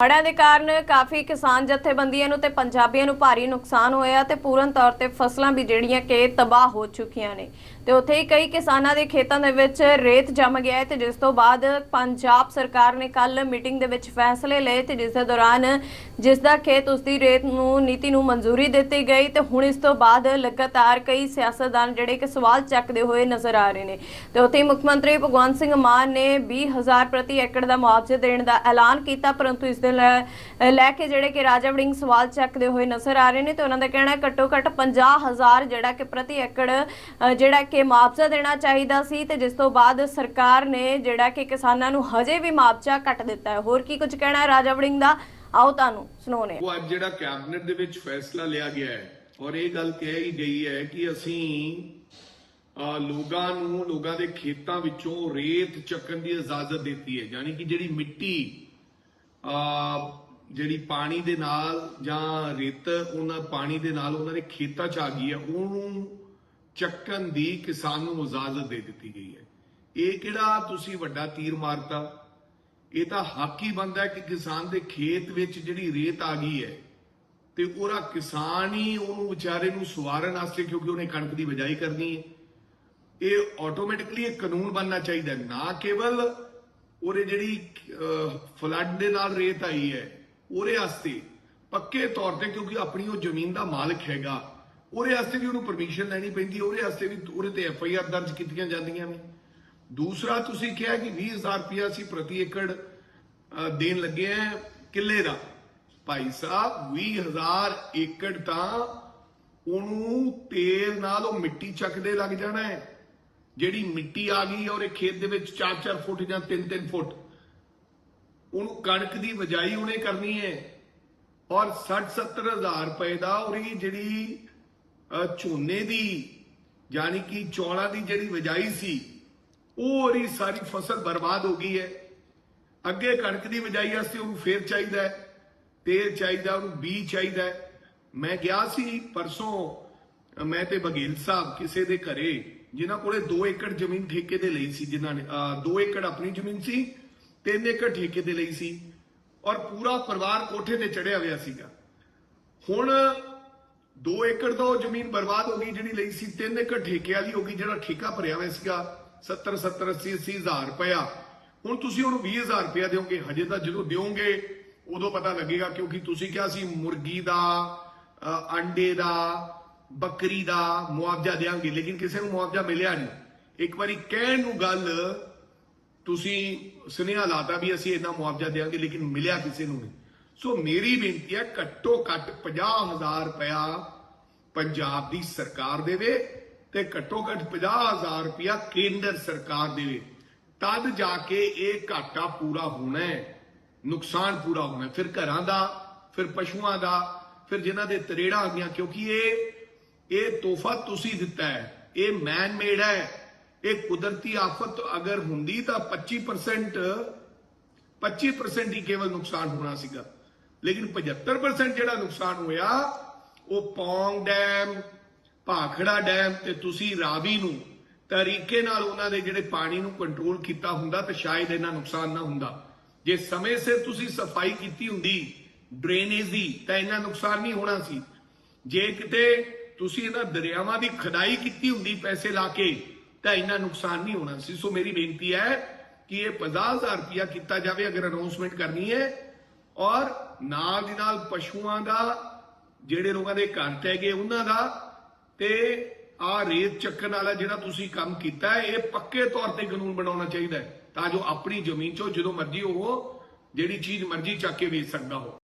ਹੜ੍ਹਾਂ ਦੇ ਕਾਰਨ ਕਾਫੀ ਕਿਸਾਨ ਜਥੇਬੰਦੀਆਂ ਨੂੰ ਤੇ ਪੰਜਾਬੀਆਂ ਨੂੰ ਭਾਰੀ ਨੁਕਸਾਨ ਹੋਇਆ ਤੇ ਪੂਰਨ ਤੌਰ ਤੇ ਫਸਲਾਂ ਵੀ ਜਿਹੜੀਆਂ ਕਿ ਤਬਾਹ ਹੋ ਚੁੱਕੀਆਂ ਨੇ। ਤੇ ਉੱਥੇ ਹੀ ਕਈ ਕਿਸਾਨਾਂ ਦੇ ਖੇਤਾਂ ਦੇ ਵਿੱਚ ਰੇਤ ਜੰਮ ਗਿਆ ਹੈ ਤੇ ਜਿਸ ਤੋਂ ਬਾਅਦ ਪੰਜਾਬ ਸਰਕਾਰ ਨੇ ਕੱਲ ਮੀਟਿੰਗ ਦੇ ਵਿੱਚ ਫੈਸਲੇ ਲਏ ਤੇ ਜਿਸ ਦੇ ਦੌਰਾਨ ਜਿਸ ਦਾ ਖੇਤ ਉਸ ਦੀ ਰੇਤ ਨੂੰ, ਨੀਤੀ ਨੂੰ ਮਨਜ਼ੂਰੀ ਦਿੱਤੀ ਗਈ ਤੇ ਹੁਣ ਇਸ ਤੋਂ ਬਾਅਦ ਲਗਾਤਾਰ ਕਈ ਸਿਆਸਤਦਾਨ ਜਿਹੜੇ ਕਿ ਸਵਾਲ ਚੱਕਦੇ ਹੋਏ ਨਜ਼ਰ ਆ ਰਹੇ ਨੇ। ਤੇ ਉੱਥੇ ਹੀ ਮੁੱਖ ਮੰਤਰੀ ਭਗਵੰਤ ਸਿੰਘ ਮਾਨ ਨੇ 20000 ਪ੍ਰਤੀ ਏਕੜ ਦਾ ਮੁਆਵਜ਼ਾ ਦੇਣ ਦਾ ਐਲਾਨ ਕੀਤਾ, ਪਰੰਤੂ ਇਸ ਦੇ ਲੈ ਲੈ ਕੇ ਜਿਹੜੇ ਕਿ ਰਾਜਾ ਵੜਿੰਗ ਸਵਾਲ ਚੱਕਦੇ ਹੋਏ ਨਜ਼ਰ ਆ ਰਹੇ ਨੇ ਤੇ ਉਹਨਾਂ ਦਾ ਕਹਿਣਾ ਹੈ ਘੱਟੋ ਘੱਟ 50000 ਜਿਹੜਾ ਕਿ ਪ੍ਰਤੀ ਏਕੜ ਜਿਹੜਾ ਕਿ ਮੁਆਵਜ਼ਾ ਦੇਣਾ ਚਾਹੀਦਾ ਸੀ ਤੇ ਜਿਸ ਤੋਂ ਬਾਅਦ ਸਰਕਾਰ ਨੇ ਜਿਹੜਾ ਕਿ ਕਿਸਾਨਾਂ ਨੂੰ ਹਜੇ ਵੀ ਮੁਆਵਜ਼ਾ ਕੱਟ ਦਿੱਤਾ ਹੈ। ਹੋਰ ਕੀ ਕੁਝ ਕਹਿਣਾ ਹੈ ਰਾਜਾ ਵੜਿੰਗ ਦਾ? ਆਓ ਤੁਹਾਨੂੰ ਸੁਣਾਉਣੇ ਉਹ ਅੱਜ ਜਿਹੜਾ ਕੈਬਨਿਟ ਦੇ ਵਿੱਚ ਫੈਸਲਾ ਲਿਆ ਗਿਆ ਹੈ ਔਰ ਇਹ ਗੱਲ ਕਹੀ ਗਈ ਹੈ ਕਿ ਅਸੀਂ ਲੋਕਾਂ ਨੂੰ, ਲੋਕਾਂ ਦੇ ਖੇਤਾਂ ਵਿੱਚੋਂ ਰੇਤ ਚੱਕਣ ਦੀ ਇਜਾਜ਼ਤ ਦਿੱਤੀ ਹੈ। ਯਾਨੀ ਕਿ ਜਿਹੜੀ ਮਿੱਟੀ ਜਿਹੜੀ ਪਾਣੀ ਦੇ ਨਾਲ ਜਾਂ ਰੇਤ ਉਹਨਾਂ, ਪਾਣੀ ਦੇ ਨਾਲ ਉਹਨਾਂ ਦੇ ਖੇਤਾਂ 'ਚ ਆ ਗਈ ਹੈ, ਉਹਨੂੰ ਚੱਕਣ ਦੀ ਕਿਸਾਨ ਨੂੰ ਇਜਾਜ਼ਤ ਦੇ ਦਿੱਤੀ ਗਈ ਹੈ। ਇਹ ਕਿਹੜਾ ਤੁਸੀਂ ਵੱਡਾ ਤੀਰ ਮਾਰਤਾ? ਇਹ ਤਾਂ ਹੱਕ ਹੀ ਬਣਦਾ ਕਿ ਕਿਸਾਨ ਦੇ ਖੇਤ ਵਿੱਚ ਜਿਹੜੀ ਰੇਤ ਆ ਗਈ ਹੈ ਤੇ ਉਹਦਾ ਕਿਸਾਨ ਹੀ ਉਹਨੂੰ ਵਿਚਾਰੇ ਨੂੰ ਸਵਾਰਨ ਵਾਸਤੇ ਕਿਉਂਕਿ ਉਹਨੇ ਕਣਕ ਦੀ ਬਿਜਾਈ ਕਰਨੀ ਹੈ। ਇਹ ਆਟੋਮੈਟਿਕਲੀ ਇੱਕ ਕਾਨੂੰਨ ਬਣਨਾ ਚਾਹੀਦਾ ਨਾ ਕੇਵਲ ਉਹਦੇ ਜਿਹੜੀ ਫਲੱਡ ਦੇ ਨਾਲ ਰੇਤ ਆਈ ਹੈ, ਉਹਦੇ ਵਾਸਤੇ ਪੱਕੇ ਤੌਰ ਤੇ ਕਿਉਂਕਿ ਆਪਣੀ ਉਹ ਜ਼ਮੀਨ ਦਾ ਮਾਲਕ ਹੈਗਾ। ਉਹਦੇ ਵਾਸਤੇ ਵੀ ਉਹਨੂੰ ਪਰਮਿਸ਼ਨ ਲੈਣੀ ਪੈਂਦੀ ਉਹਦੇ ਵਾਸਤੇ ਵੀ ਉਹਦੇ ਤੇ ਐਫ ਆਈ ਆਰ ਦਰਜ ਕੀਤੀਆਂ ਜਾਂਦੀਆਂ ਨੇ। ਦੂਸਰਾ, ਤੁਸੀਂ ਕਿਹਾ ਕਿ 20000 ਰੁਪਇਆ ਸੀ ਪ੍ਰਤੀ ਏਕੜ ਦੇਣ ਲੱਗੇ ਆ ਕਿੱਲੇ ਦਾ। ਭਾਈ ਸਾਹਿਬ 20000 ਏਕੜ ਤਾਂ ਉਹਨੂੰ ਤੇਲ ਨਾਲ ਉਹ ਮਿੱਟੀ ਚੱਕਦੇ ਲੱਗ ਜਾਣਾ ਹੈ। ਜਿਹੜੀ ਮਿੱਟੀ ਆ ਗਈ ਔਰ ਇਹ ਖੇਤ ਦੇ ਵਿੱਚ 4-4 ਫੁੱਟ ਜਾਂ 3-3 ਫੁੱਟ, ਉਹਨੂੰ ਕਣਕ ਦੀ ਵਜਾਈ ਉਹਨੇ ਕਰਨੀ ਹੈ। ਔਰ 60-70 ਹਜ਼ਾਰ ਰੁਪਏ ਦਾ ਉਹਦੀ ਜਿਹੜੀ ਝੋਨੇ ਦੀ, ਯਾਨੀ ਕਿ ਚੌਲਾਂ ਦੀ ਜਿਹੜੀ ਵਜਾਈ ਸੀ, ਉਹ ਉਹਦੀ ਸਾਰੀ ਫਸਲ ਬਰਬਾਦ ਹੋ ਗਈ ਹੈ। ਅੱਗੇ ਕਣਕ ਦੀ ਵਜਾਈ ਵਾਸਤੇ ਉਹਨੂੰ ਫੇਰ ਚਾਹੀਦਾ ਹੈ, ਤੇਲ ਚਾਹੀਦਾ, ਉਹਨੂੰ ਬੀਜ ਚਾਹੀਦਾ ਹੈ। ਮੈਂ ਗਿਆ ਸੀ ਪਰਸੋਂ, ਮੈਂ ਤੇ ਬਗੇਲ ਸਾਹਿਬ ਕਿਸੇ ਦੇ ਘਰੇ, ਜਿਨ੍ਹਾਂ ਕੋਲੇ 2 ਏਕੜ ਜ਼ਮੀਨ ਠੇਕੇ ਤੇ ਲਈ ਸੀ, ਜਿਨ੍ਹਾਂ ਨੇ 2 ਏਕੜ ਆਪਣੀ ਜ਼ਮੀਨ ਸੀ 3 ਏਕੜ ਠੇਕੇ ਤੇ ਲਈ ਸੀ, ਔਰ ਪੂਰਾ ਪਰਿਵਾਰ ਕੋਠੇ ਤੇ ਚੜਿਆ ਹੋਇਆ ਸੀਗਾ। ਹੁਣ 2 ਏਕੜ ਦਾ ਉਹ ਜ਼ਮੀਨ ਬਰਬਾਦ ਹੋ ਗਈ ਜਿਹੜੀ ਲਈ ਸੀ 3 ਏਕੜ ਠੇਕੇ ਵਾਲੀ ਹੋ ਗਈ ਜਿਹੜਾ ਠੇਕਾ ਭਰਿਆ ਹੋਇਆ ਸੀਗਾ 70 70 80 80 ਹਜ਼ਾਰ ਰੁਪਇਆ। ਹੁਣ ਤੁਸੀਂ ਉਹਨੂੰ 20 ਹਜ਼ਾਰ ਰੁਪਇਆ ਦਿਓਗੇ ਹਜੇ ਤਾਂ ਜਦੋਂ ਦਿਓਗੇ ਉਦੋਂ ਪਤਾ ਲੱਗੇਗਾ ਕਿਉਂਕਿ ਤੁਸੀਂ ਕਿਹਾ ਸੀ ਮੁਰਗੀ ਦਾ ਅ, ਅੰਡੇ ਦਾ ਬੱਕਰੀ ਦਾ ਮੁਆਵਜ਼ਾ ਦੇਾਂਗੇ ਲੇਕਿਨ ਕਿਸੇ ਨੂੰ ਮੁਆਵਜ਼ਾ ਮਿਲਿਆ ਨਹੀਂ। ਇੱਕ ਵਾਰੀ ਕਹਿਣ ਨੂੰ ਗੱਲ ਤੁਸੀਂ ਸੁਨੇਹਾ ਲਾਤਾ ਵੀ ਅਸੀਂ ਇੰਨਾ ਮੁਆਵਜ਼ਾ ਦੇਾਂਗੇ ਲੇਕਿਨ ਮਿਲਿਆ ਕਿਸੇ ਨੂੰ ਨਹੀਂ। ਸੋ ਮੇਰੀ ਬੇਨਤੀ ਹੈ, ਘੱਟੋ ਘੱਟ 50000 ਰੁਪਇਆ ਪੰਜਾਬ ਦੀ ਸਰਕਾਰ ਦੇਵੇ ਤੇ ਘੱਟੋ ਘੱਟ 50000 ਰੁਪਇਆ ਕੇਂਦਰ ਸਰਕਾਰ ਦੇਵੇ। ਤਦ ਜਾ ਕੇ ਇਹ ਘਾਟਾ ਪੂਰਾ ਹੋਣਾ ਹੈ, ਨੁਕਸਾਨ ਪੂਰਾ ਹੋਣਾ ਫਿਰ ਘਰਾਂ ਦਾ, ਫਿਰ ਪਸ਼ੂਆਂ ਦਾ, ਫਿਰ ਜਿਨ੍ਹਾਂ ਦੇ ਤਰੇੜਾਂ ਆ ਗਈਆਂ, ਕਿਉਂਕਿ ਇਹ ਇਹ ਤੋਹਫਾ ਤੁਸੀਂ ਦਿੱਤਾ ਹੈ, ਇਹ ਮੈਨ ਮੇਡ ਹੈ। ਇਹ ਕੁਦਰਤੀ ਆਫਤ ਅਗਰ ਹੁੰਦੀ ਤਾਂ 25% 25% ਹੀ ਕੇਵਲ ਨੁਕਸਾਨ ਹੋਣਾ ਸੀਗਾ। ਲੇਕਿਨ 75% ਜਿਹੜਾ ਨੁਕਸਾਨ ਹੋਇਆ, ਉਹ ਪੌਂਗ ਡੈਮ, ਭਾਖੜਾ ਡੈਮ ਤੇ ਤੁਸੀਂ ਰਾਵੀ ਨੂੰ ਤਰੀਕੇ ਨਾਲ ਉਹਨਾਂ ਦੇ ਜਿਹੜੇ ਪਾਣੀ ਨੂੰ ਕੰਟਰੋਲ ਕੀਤਾ ਹੁੰਦਾ ਤਾਂ ਸ਼ਾਇਦ ਇਹਨਾਂ ਨੁਕਸਾਨ ਨਾ ਹੁੰਦਾ। ਜੇ ਸਮੇਂ ਸਿਰ ਤੁਸੀਂ ਸਫ਼ਾਈ ਕੀਤੀ ਹੁੰਦੀ ਡਰੇਨੇਜ ਦੀ, ਤਾਂ ਇਹਨਾਂ ਨੁਕਸਾਨ ਨਹੀਂ ਹੋਣਾ ਸੀ। ਜੇ ਕਿਤੇ ਤੁਸੀਂ ਇਹਨਾਂ ਦਰਿਆਵਾਂ ਦੀ ਖਦਾਈ ਕੀਤੀ ਹੁੰਦੀ ਪੈਸੇ ਲਾ ਕੇ, ਤਾਂ ਇੰਨਾ ਨੁਕਸਾਨ ਨਹੀਂ ਹੋਣਾ ਸੀ। ਸੋ ਮੇਰੀ ਬੇਨਤੀ ਹੈ ਕਿ ਇਹ 50000 ਰੁਪਇਆ ਕੀਤਾ ਜਾਵੇ, ਅਗਰ ਅਨਾਉਂਸਮੈਂਟ ਕਰਨੀ ਹੈ ਔਰ ਨਾਲ ਦੀ ਨਾਲ ਪਸ਼ੂਆਂ ਦਾ, ਜਿਹੜੇ ਲੋਕਾਂ ਦੇ ਘਰ ਹੈਗੇ ਉਹਨਾਂ ਦਾ, ਤੇ ਆ ਰੇਤ ਚੱਕਣ ਵਾਲਾ ਜਿਹੜਾ ਤੁਸੀਂ ਕੰਮ ਕੀਤਾ ਹੈ, ਇਹ ਪੱਕੇ ਤੌਰ ਤੇ ਕਾਨੂੰਨ ਬਣਾਉਣਾ ਚਾਹੀਦਾ ਹੈ, ਤਾਂ ਜੋ ਆਪਣੀ ਜ਼ਮੀਨ ਚੋਂ ਜਦੋਂ ਮਰਜ਼ੀ ਉਹ ਜਿਹੜੀ ਚੀਜ਼ ਮਰਜ਼ੀ ਚੱਕ ਕੇ ਵੇਚ ਸਕਦਾ ਹੋ।